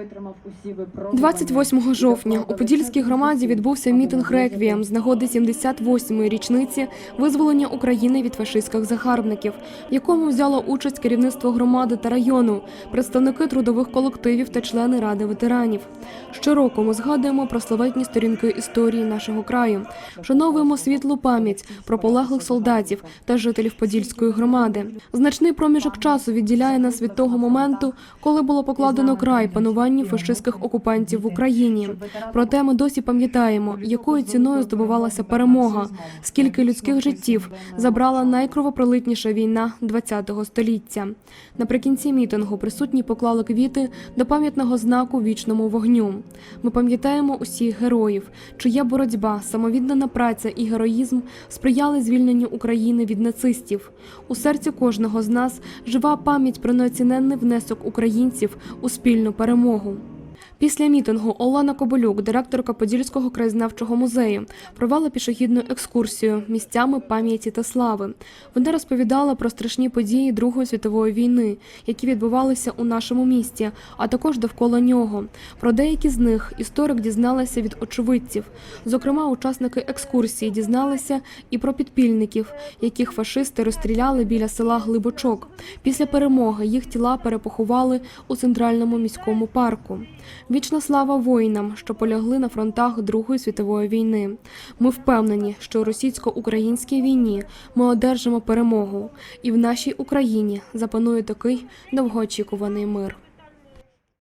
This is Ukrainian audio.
витримав усі випробування. 28 жовтня у Подільській громаді відбувся мітинг реквієм з нагоди 78-ї річниці визволення України від фашистських загарбників, в якому взяло участь керівництво громади та району, представники трудових колективів та члени ради ветеранів. Щороку ми згадуємо про славетні сторінки історії нашого краю, вшановуємо світлу пам'ять про полеглих солдатів та жителів Подільської громади. Значний проміжок часу відділяє нас від того моменту, коли було покладено край пануванню фашистських окупантів в Україні. Проте ми досі пам'ятаємо, якою ціною здобувалася перемога, скільки людських життів забрала найкровопролитніша війна ХХ століття. Наприкінці мітингу присутні поклали квіти до пам'ятного знаку вічному вогню. Ми пам'ятаємо усіх героїв, чия боротьба, самовіддана праця і героїзм сприяли звільненню України від нацистів. У серці кожного з нас жива пам'ять про неоціненний внесок українців у спільну перемогу. 红。Після мітингу Олена Коболюк, директорка Подільського краєзнавчого музею, провела пішохідну екскурсію місцями пам'яті та слави. Вона розповідала про страшні події Другої світової війни, які відбувалися у нашому місті, а також довкола нього. Про деякі з них історик дізналася від очевидців. Зокрема, учасники екскурсії дізналися і про підпільників, яких фашисти розстріляли біля села Глибочок. Після перемоги їх тіла перепоховали у центральному міському парку. Вічна слава воїнам, що полягли на фронтах Другої світової війни. Ми впевнені, що у російсько-українській війні ми одержимо перемогу, і в нашій Україні запанує такий довгоочікуваний мир.